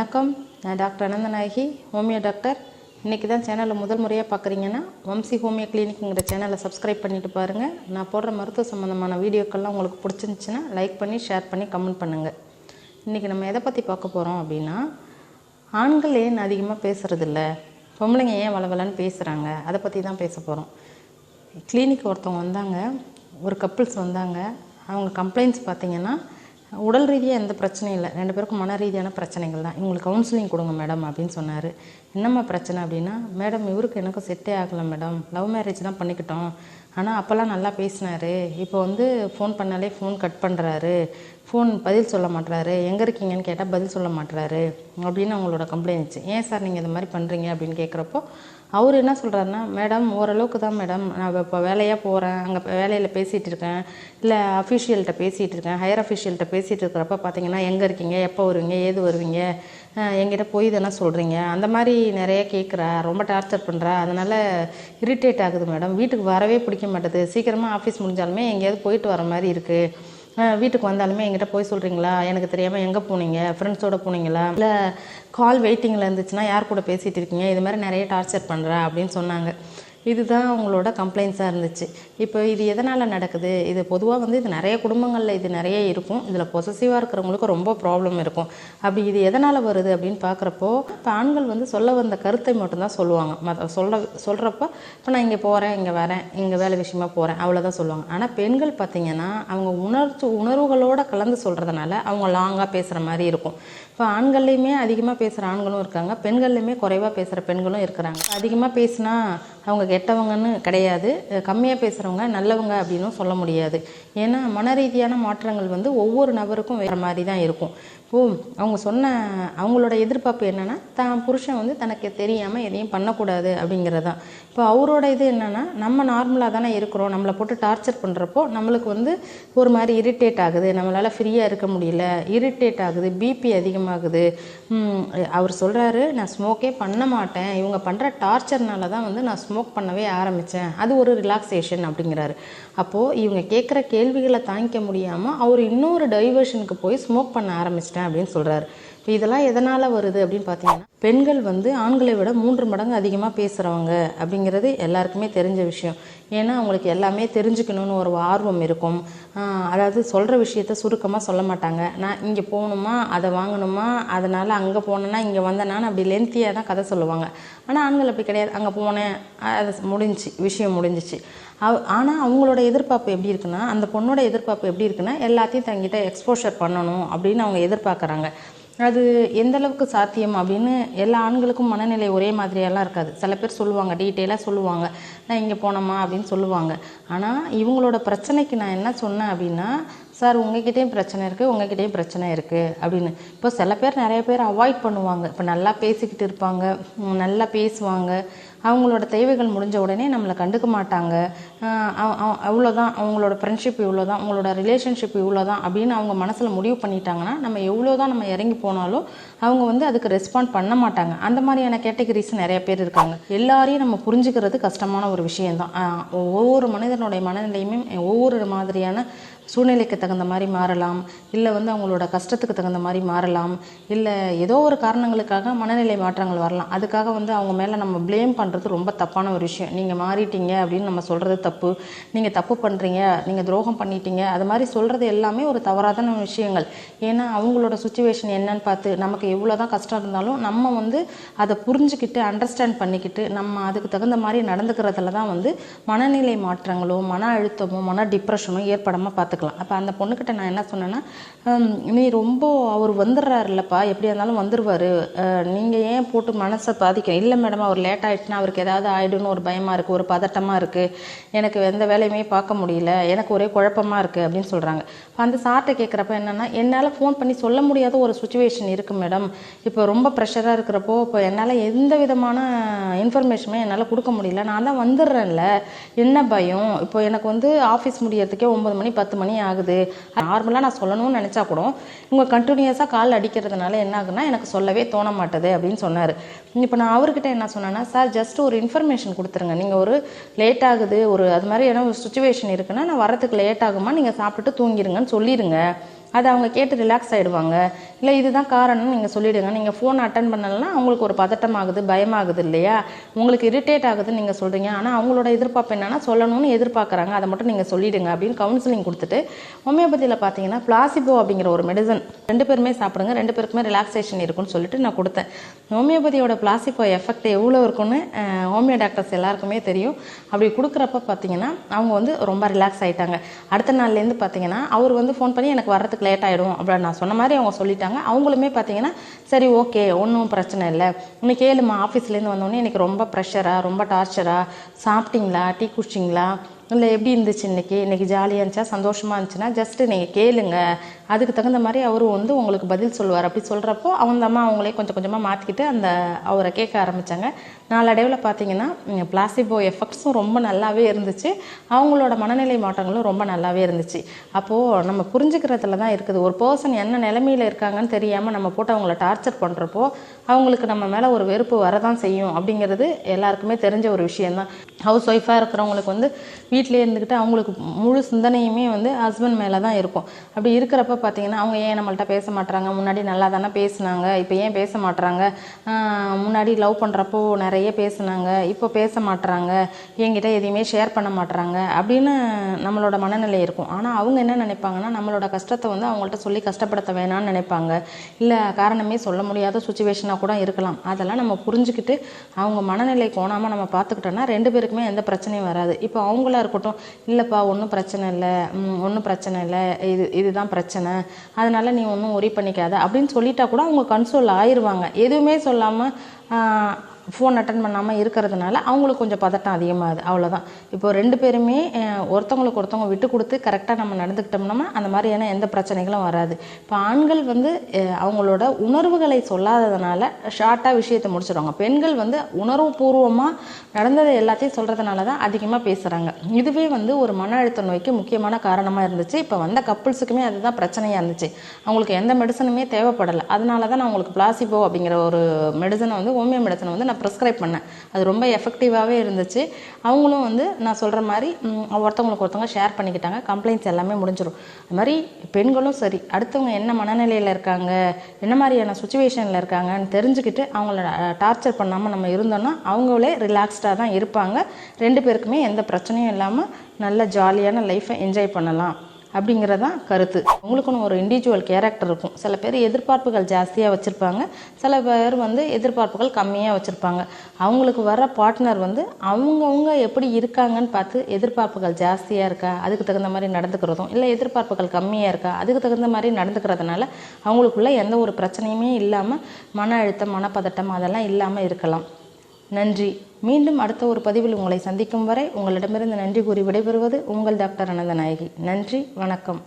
வணக்கம். நான் doctor Ananthanayaki homeo doctor. இன்றைக்கி தான் சேனலை முதல் முறையாக பார்க்குறீங்கன்னா வம்சி ஹோமியோ கிளினிக்குங்கிற சேனலை சப்ஸ்கிரைப் பண்ணிட்டு பாருங்கள் நான் போடுற மருத்துவ சம்மந்தமான வீடியோக்கள்லாம் உங்களுக்கு பிடிச்சிருந்துச்சின்னா லைக் பண்ணி ஷேர் பண்ணி கமெண்ட் பண்ணுங்கள் இன்றைக்கி நம்ம எதை பற்றி பார்க்க போகிறோம் அப்படின்னா ஆண்கள் ஏன் அதிகமாக பேசுகிறதில்ல பொம்பளைங்க ஏன் வளவலன்னு பேசுகிறாங்க அதை பற்றி தான் பேச போகிறோம் கிளினிக் ஒருத்தவங்க வந்தாங்க ஒரு கப்புள்ஸ் வந்தாங்க. அவங்க கம்ப்ளைண்ட்ஸ் பார்த்தீங்கன்னா உடல் ரீதியாக எந்த பிரச்சனையும் இல்லை. ரெண்டு பேருக்கும் மன ரீதியான பிரச்சனைகள் தான். இவங்களுக்கு கவுன்சிலிங் கொடுங்க மேடம் அப்படின்னு சொன்னார். என்னம்மா பிரச்சனை அப்படின்னா மேடம் இவருக்கு எனக்கும் செட்டே ஆகலை மேடம் லவ் மேரேஜ் தான் பண்ணிக்கிட்டோம். ஆனால் அப்போல்லாம் நல்லா பேசினாரு. இப்போ வந்து ஃபோன் பண்ணாலே ஃபோன் கட் பண்ணுறாரு ஃபோன் பதில் சொல்ல மாட்றாரு. எங்கே இருக்கீங்கன்னு கேட்டால் பதில் சொல்ல மாட்டுறாரு அப்படின்னு அவங்களோட கம்ப்ளைண்ட்ஸ் ஏன் சார் நீங்கள் இந்த மாதிரி பண்ணுறீங்க அப்படின்னு கேட்குறப்போ அவர் என்ன சொல்கிறாருன்னா மேடம் ஓரளவுக்கு தான் மேடம். நான் இப்போ வேலையாக போகிறேன் அங்கே வேலையில் பேசிகிட்டு இருக்கேன். இல்லை அஃபிஷியல்கிட்ட பேசிகிட்டு இருக்கேன். ஹையர் அஃபிஷியல்கிட்ட பேசிகிட்டு இருக்கிறப்ப பார்த்தீங்கன்னா எங்கே இருக்கீங்க? எப்போ வருவீங்க? ஏது வருவீங்க? எங்கிட்ட போய் இதெல்லாம் சொல்கிறீங்க அந்த மாதிரி நிறைய கேட்குறா ரொம்ப டார்ச்சர் பண்ணுறா அதனால் இரிட்டேட் ஆகுது மேடம். வீட்டுக்கு வரவே பிடிக்க மாட்டேது. சீக்கிரமாக ஆஃபீஸ் முடிஞ்சாலுமே எங்கேயாவது போயிட்டு வர மாதிரி இருக்குது வீட்டுக்கு வந்தாலுமே என்கிட்ட போய் சொல்கிறீங்களா எனக்கு தெரியாமல் எங்கே போனீங்க? ஃப்ரெண்ட்ஸோட போனீங்களா? இல்லை கால் வெயிட்டிங்கில் இருந்துச்சுன்னா யார் கூட பேசிகிட்டு இருக்கீங்க? இது மாதிரி நிறைய டார்ச்சர் பண்ணுறா அப்படின்னு சொன்னாங்க. இதுதான் அவங்களோட கம்ப்ளைண்ட்ஸாக இருந்துச்சு. இப்போ இது எதனால் நடக்குது? இது பொதுவாக வந்து இது நிறைய குடும்பங்களில் இது நிறைய இருக்கும். இதில் பொசசிவாக இருக்கிறவங்களுக்கு ரொம்ப ப்ராப்ளம் இருக்கும். அப்படி இது எதனால் வருது அப்படின்னு பார்க்குறப்போ இப்போ ஆண்கள் வந்து சொல்ல வந்த கருத்தை மட்டும்தான் சொல்லுவாங்க. மற்ற சொல்ல சொல்கிறப்போ இப்போ நான் இங்கே போகிறேன் இங்கே வரேன் இங்கே வேலை விஷயமா போகிறேன் அவ்வளோதான் சொல்லுவாங்க. ஆனால் பெண்கள் பார்த்திங்கன்னா அவங்க உணர்ச்சி உணர்வுகளோடு கலந்து சொல்கிறதுனால அவங்க லாங்காக பேசுகிற மாதிரி இருக்கும். இப்போ ஆண்கள்லையுமே அதிகமாக பேசுகிற ஆண்களும் இருக்காங்க. பெண்கள்லையுமே குறைவாக பேசுகிற பெண்களும் இருக்கிறாங்க. அதிகமாக பேசினா அவங்க கெட்டவங்கன்னு கிடையாது. கம்மியாக பேசுகிறவங்க நல்லவங்க அப்படின்னும் சொல்ல முடியாது. ஏன்னா மன ரீதியான மாற்றங்கள் வந்து ஒவ்வொரு நபருக்கும் வேறு மாதிரி தான் இருக்கும். இப்போ அவங்க சொன்ன அவங்களோட எதிர்பார்ப்பு என்னென்னா தான் புருஷன் வந்து தனக்கு தெரியாமல் எதையும் பண்ணக்கூடாது அப்படிங்கிறது தான் இப்போ அவரோட இது என்னென்னா நம்ம நார்மலாக தானே இருக்கிறோம். நம்மளை போட்டு டார்ச்சர் பண்ணுறப்போ நம்மளுக்கு வந்து ஒரு மாதிரி இரிட்டேட் ஆகுது. நம்மளால் ஃப்ரீயாக இருக்க முடியல. இரிட்டேட் ஆகுது. பிபி அதிகமாக அதிகமாகுது அவர் சொல்கிறாரு நான் ஸ்மோக்கே பண்ண மாட்டேன். இவங்க பண்ணுற டார்ச்சர்னால தான் வந்து நான் ஸ்மோக் பண்ணவே ஆரம்பித்தேன் அது ஒரு ரிலாக்ஸேஷன் அப்படிங்கிறாரு. அப்போது இவங்க கேட்குற கேள்விகளை தாங்கிக்க முடியாமல் அவர் இன்னொரு டைவர்ஷனுக்கு போய் ஸ்மோக் பண்ண ஆரம்பிச்சிட்டேன் அப்படின்னு சொல்கிறாரு இப்போ இதெல்லாம் எதனால் வருது அப்படின்னு பார்த்தீங்கன்னா பெண்கள் வந்து ஆண்களை விட மூன்று மடங்கு அதிகமாக பேசுகிறவங்க அப்படிங்கிறது எல்லாருக்குமே தெரிஞ்ச விஷயம். ஏன்னா அவங்களுக்கு எல்லாமே தெரிஞ்சுக்கணும்னு ஒரு ஆர்வம் இருக்கும். அதாவது சொல்கிற விஷயத்த சுருக்கமாக சொல்ல மாட்டாங்க. நான் இங்கே போகணுமா அதை வாங்கணுமா அதனால் அங்கே போனேன்னா இங்கே வந்தேனான்னு அப்படி லென்த்தியாக தான் கதை சொல்லுவாங்க. ஆனால் ஆண்கள் அப்படி கிடையாது. அங்கே போனேன் அது முடிஞ்சிச்சு விஷயம் முடிஞ்சிச்சு. அவ் ஆனால் அவங்களோட எதிர்பார்ப்பு எப்படி இருக்குன்னா அந்த பொண்ணோட எதிர்பார்ப்பு எப்படி இருக்குன்னா எல்லாத்தையும் தங்கிட்ட எக்ஸ்போஷர் பண்ணணும் அப்படின்னு அவங்க எதிர்பார்க்குறாங்க. அது எந்த அளவுக்கு சாத்தியம் அப்படின்னு எல்லா ஆண்களுக்கும் மனநிலை ஒரே மாதிரியெல்லாம் இருக்காது. சில பேர் சொல்லுவாங்க டீட்டெயிலாக சொல்லுவாங்க. நான் இங்கே போனோமா அப்படின்னு சொல்லுவாங்க. ஆனால் இவங்களோட பிரச்சனைக்கு நான் என்ன சொன்னேன் அப்படின்னா சார் உங்ககிட்டயும் பிரச்சனை இருக்குது உங்ககிட்டயும் பிரச்சனை இருக்குது அப்படின்னு. இப்போ சில பேர் நிறைய பேர் அவாய்ட் பண்ணுவாங்க. இப்போ நல்லா பேசிக்கிட்டு இருப்பாங்க நல்லா பேசுவாங்க. அவங்களோட தேவைகள் முடிஞ்ச உடனே நம்மளை கண்டுக்க மாட்டாங்க. அவ- அவ்வளோதான் அவங்களோட ஃப்ரெண்ட்ஷிப் இவ்வளோ தான் அவங்களோட ரிலேஷன்ஷிப் இவ்வளோ தான் அப்படின்னு அவங்க மனசில் முடிவு பண்ணிட்டாங்கன்னா நம்ம எவ்வளோ தான் நம்ம இறங்கி போனாலும் அவங்க வந்து அதுக்கு ரெஸ்பாண்ட் பண்ண மாட்டாங்க. அந்த மாதிரியான கேட்டகரிஸ் நிறைய பேர் இருக்காங்க. எல்லாரையும் நம்ம புரிஞ்சுக்கிறது கஷ்டமான ஒரு விஷயந்தான் ஒவ்வொரு மனிதனுடைய மனநிலையுமே ஒவ்வொரு மாதிரியான சூழ்நிலைக்கு தகுந்த மாதிரி மாறலாம். இல்லை வந்து அவங்களோட கஷ்டத்துக்கு தகுந்த மாதிரி மாறலாம். இல்லை ஏதோ ஒரு காரணங்களுக்காக மனநிலை மாற்றங்கள் வரலாம். அதுக்காக வந்து அவங்க மேலே நம்ம ப்ளேம் பண்ணுறது ரொம்ப தப்பான ஒரு விஷயம். நீங்கள் மாறிட்டீங்க அப்படின்னு நம்ம சொல்கிறது தப்பு. நீங்கள் தப்பு பண்ணுறீங்க நீங்கள் துரோகம் பண்ணிட்டீங்க அது மாதிரி சொல்கிறது எல்லாமே ஒரு தவறான விஷயங்கள். ஏன்னா அவங்களோட சுச்சுவேஷன் என்னன்னு பார்த்து நமக்கு எவ்வளோ தான் கஷ்டம் இருந்தாலும் நம்ம வந்து அதை புரிஞ்சுக்கிட்டு அண்டர்ஸ்டாண்ட் பண்ணிக்கிட்டு நம்ம அதுக்கு தகுந்த மாதிரி நடந்துக்கிறதுல தான் வந்து மனநிலை மாற்றங்களோ மன அழுத்தமோ மன டிப்ரெஷனோ ஏற்படாமல் பார்த்துக்கலாம். அப்போ அந்த பொண்ணுக்கிட்ட நான் என்ன சொன்னேன்னா நீ ரொம்ப அவர் வந்துடுறாருல்லப்பா. எப்படியா இருந்தாலும் வந்துடுவார் நீங்கள் ஏன் போட்டு மனசை பாதிக்க இல்லை மேடம் அவர் லேட் ஆகிடுச்சுன்னா அவருக்கு ஏதாவது ஆகிடுன்னு ஒரு பயமாக இருக்குது ஒரு பதட்டமாக இருக்குது எனக்கு எந்த வேலையுமே பார்க்க முடியல எனக்கு ஒரே குழப்பமாக இருக்குது அப்படின்னு சொல்கிறாங்க அந்த சார்ட்டை கேட்குறப்ப என்னென்னா என்னால் ஃபோன் பண்ணி சொல்ல முடியாத ஒரு சுச்சுவேஷன் இருக்குது மேடம் இப்போ ரொம்ப ப்ரெஷராக இருக்கிறப்போ இப்போ என்னால் எந்த விதமான இன்ஃபர்மேஷனுமே என்னால் கொடுக்க முடியல. நான் தான் வந்துடுறேன்ல. என்ன பயம்? இப்போ எனக்கு வந்து ஆஃபீஸ் முடியறதுக்கே ஒம்பது மணி பத்து மணி ஆகுது. நார்மலாக நான் சொல்லணும்னு நினச்சா கூட இவங்க கண்டினியூஸாக கால் அடிக்கிறதுனால என்ன ஆகுன்னா எனக்கு சொல்லவே தோண மாட்டுது அப்படின்னு சொன்னார். இப்போ நான் அவர்கிட்ட என்ன சொன்னேன்னா சார் ஜஸ்ட் ஒரு இன்ஃபர்மேஷன் கொடுத்துருங்க. நீங்கள் ஒரு லேட் ஆகுது ஒரு அது மாதிரி ஏன்னா ஒரு சுச்சுவேஷன் இருக்குன்னா நான் வரத்துக்கு லேட் ஆகுமா? நீங்கள் சாப்பிட்டுட்டு தூங்கிடுங்கன்னு சொல்லிடுங்க அதை அவங்க கேட்டு ரிலாக்ஸ் ஆகிடுவாங்க இல்லை இதுதான் காரணம்னு நீங்கள் சொல்லிவிடுங்க நீங்கள் ஃபோன் அட்டன் பண்ணலைன்னா அவங்களுக்கு ஒரு பதட்டம் ஆகுது பயமாகுது இல்லையா? உங்களுக்கு இரிட்டேட் ஆகுதுன்னு நீங்கள் சொல்கிறீங்க ஆனால் அவங்களோட எதிர்பார்ப்பு என்னென்னா சொல்லணும்னு எதிர்பார்க்குறாங்க. அதை மட்டும் நீங்கள் சொல்லிவிடுங்க அப்படின்னு கவுன்சிலிங் கொடுத்துட்டு ஹோமியோபதியில் பார்த்தீங்கன்னா பிளாசிபோ அப்படிங்கிற ஒரு மெடிசன் ரெண்டு பேருமே சாப்பிடுங்க ரெண்டு பேருக்குமே ரிலாக்ஸேஷன் இருக்குன்னு சொல்லிட்டு நான் கொடுத்தேன். ஹோமியோபதியோட பிளாசிபோ எஃபெக்ட் எவ்வளோ இருக்குன்னு ஹோமியோ டாக்டர்ஸ் எல்லாருக்குமே தெரியும். அப்படி கொடுக்குறப்ப பார்த்தீங்கன்னா அவங்க வந்து ரொம்ப ரிலாக்ஸ் ஆகிட்டாங்க அடுத்த நாள்லேருந்து பார்த்தீங்கன்னா அவர் வந்து ஃபோன் பண்ணி எனக்கு வர்றதுக்கு லேட் ஆகிடும் அப்படின்னு நான் சொன்ன மாதிரி அவங்க சொல்லிட்டாங்க. அவங்களுமே பார்த்தீங்கன்னா சரி ஓகே ஒன்றும் பிரச்சனை இல்லை. இன்னைக்கு ஏழுமா ஆஃபீஸ்லேருந்து வந்தோடனே எனக்கு ரொம்ப ப்ரெஷராக ரொம்ப டார்ச்சராக சாப்பிட்டீங்களா டீ குடிச்சிங்களா இல்லை எப்படி இருந்துச்சு இன்றைக்கி இன்றைக்கி ஜாலியாக இருந்துச்சா? சந்தோஷமாக இருந்துச்சுன்னா ஜஸ்ட்டு நீங்கள் கேளுங்க. அதுக்கு தகுந்த மாதிரி அவரும் வந்து உங்களுக்கு பதில் சொல்லுவார். அப்படி சொல்கிறப்போ அவங்க அம்மா அவங்களே கொஞ்சம் கொஞ்சமாக மாற்றிக்கிட்டு அந்த அவரை கேட்க ஆரம்பித்தாங்க நாளடைவில் பார்த்தீங்கன்னா பிளாசிபோ எஃபெக்ட்ஸும் ரொம்ப நல்லாவே இருந்துச்சு. அவங்களோட மனநிலை மாற்றங்களும் ரொம்ப நல்லாவே இருந்துச்சு. அப்போது நம்ம புரிஞ்சுக்கிறதுல தான் இருக்குது. ஒரு பர்சன் என்ன நிலைமையில் இருக்காங்கன்னு தெரியாமல் நம்ம போட்டு அவங்கள டார்ச்சர் பண்ணுறப்போ அவங்களுக்கு நம்ம மேலே ஒரு வெறுப்பு வரதான் செய்யும் அப்படிங்கிறது எல்லாருக்குமே தெரிஞ்ச ஒரு விஷயந்தான் ஹவுஸ் ஒய்ஃபாக இருக்கிறவங்களுக்கு வந்து வீட்டிலே இருந்துக்கிட்டு அவங்களுக்கு முழு சிந்தனையுமே வந்து ஹஸ்பண்ட் மேலே தான் இருக்கும். அப்படி இருக்கிறப்ப பார்த்தீங்கன்னா அவங்க ஏன் நம்மள்ட்ட பேச மாட்டுறாங்க முன்னாடி நல்லா தானே பேசுனாங்க. இப்போ ஏன் பேச மாட்டுறாங்க முன்னாடி லவ் பண்ணுறப்போ நிறைய பேசுனாங்க. இப்போ பேச மாட்டுறாங்க என்கிட்ட எதையுமே ஷேர் பண்ண மாட்டுறாங்க அப்படின்னு நம்மளோட மனநிலை இருக்கும். ஆனால் அவங்க என்ன நினைப்பாங்கன்னா நம்மளோட கஷ்டத்தை வந்து அவங்கள்ட்ட சொல்லி கஷ்டப்படுத்த வேணாம்னு நினைப்பாங்க. இல்லை காரணமே சொல்ல முடியாத சுச்சுவேஷனாக கூட இருக்கலாம். அதெல்லாம் நம்ம புரிஞ்சுக்கிட்டு அவங்க மனநிலை கோணாமல் நம்ம பார்த்துக்கிட்டோன்னா ரெண்டு பேருக்குமே எந்த பிரச்சனையும் வராது. இப்போ அவங்களா இருக்கட்டும் இல்லைப்பா ஒன்றும் பிரச்சனை இல்லை. ஒன்றும் பிரச்சனை இல்லை. இது இதுதான் பிரச்சனை. அதனால் நீ ஒன்றும் ஒரி பண்ணிக்காத. அப்படின்னு சொல்லிட்டா கூட அவங்க கன்சோல் ஆயிடுவாங்க எதுவுமே சொல்லாமல் ஃபோன் அட்டன் பண்ணாமல் இருக்கிறதுனால அவங்களுக்கு கொஞ்சம் பதட்டம் அதிகமாகுது. அவ்வளோதான் இப்போ ரெண்டு பேருமே ஒருத்தவங்களுக்கு ஒருத்தவங்க விட்டு கொடுத்து கரெக்டாக நம்ம நடந்துக்கிட்டோம்னா அந்த மாதிரியான எந்த பிரச்சனைகளும் வராது. இப்போ ஆண்கள் வந்து அவங்களோட உணர்வுகளை சொல்லாததுனால ஷார்ட்டாக விஷயத்தை முடிச்சிடுவாங்க. பெண்கள் வந்து உணர்வுபூர்வமாக நடந்ததை எல்லாத்தையும் சொல்கிறதுனால தான் அதிகமாக பேசுகிறாங்க இதுவே வந்து ஒரு மன அழுத்த நோய்க்கு முக்கியமான காரணமாக இருந்துச்சு. இப்போ வந்த கப்புள்ஸுக்குமே அதுதான் பிரச்சனையாக இருந்துச்சு. அவங்களுக்கு எந்த மெடிசனுமே தேவைப்படலை. அதனால தான் நான் உங்களுக்கு பிளாசிபோ அப்படிங்கிற ஒரு மெடிசனை வந்து ஹோமியோ மெடிசனை வந்து நான் ப்ரிஸ்கிரைப் பண்ணேன். அது ரொம்ப எஃபெக்டிவாகவே இருந்துச்சு. அவங்களும் வந்து நான் சொல்கிற மாதிரி ஒருத்தவங்களுக்கு ஒருத்தவங்க ஷேர் பண்ணிக்கிட்டாங்க. கம்ப்ளைண்ட்ஸ் எல்லாமே முடிஞ்சிடும் அது மாதிரி பெண்களும் சரி அடுத்தவங்க என்ன மனநிலையில் இருக்காங்க என்ன மாதிரியான சுச்சுவேஷனில் இருக்காங்கன்னு தெரிஞ்சுக்கிட்டு அவங்கள டார்ச்சர் பண்ணாமல் நம்ம இருந்தோம்னா அவங்களே ரிலாக்ஸ்டாக தான் இருப்பாங்க. ரெண்டு பேருக்குமே எந்த பிரச்சனையும் இல்லாமல் நல்ல ஜாலியான லைஃப்பை என்ஜாய் பண்ணலாம். அப்படிங்கிறதான் கருத்து. உங்களுக்குன்னு ஒரு இண்டிவிஜுவல் கேரக்டர் இருக்கும். சில பேர் எதிர்பார்ப்புகள் ஜாஸ்தியாக வச்சுருப்பாங்க. சில பேர் வந்து எதிர்பார்ப்புகள் கம்மியாக வச்சுருப்பாங்க. அவங்களுக்கு வர பார்ட்னர் வந்து அவங்கவுங்க எப்படி இருக்காங்கன்னு பார்த்து எதிர்பார்ப்புகள் ஜாஸ்தியாக இருக்கா அதுக்கு தகுந்த மாதிரி நடந்துக்கிறதும் இல்லை எதிர்பார்ப்புகள் கம்மியாக இருக்கா அதுக்கு தகுந்த மாதிரி நடந்துக்கிறதுனால அவங்களுக்குள்ள எந்த ஒரு பிரச்சனையுமே இல்லாமல் மன அழுத்தம் மனப்பதட்டம் அதெல்லாம் இல்லாமல் இருக்கலாம். நன்றி. மீண்டும் அடுத்த ஒரு பதிவில் உங்களை சந்திக்கும் வரை உங்களிடமிருந்து நன்றி கூறி விடைபெறுவது உங்கள் டாக்டர் அனந்தநாயகி. நன்றி வணக்கம்.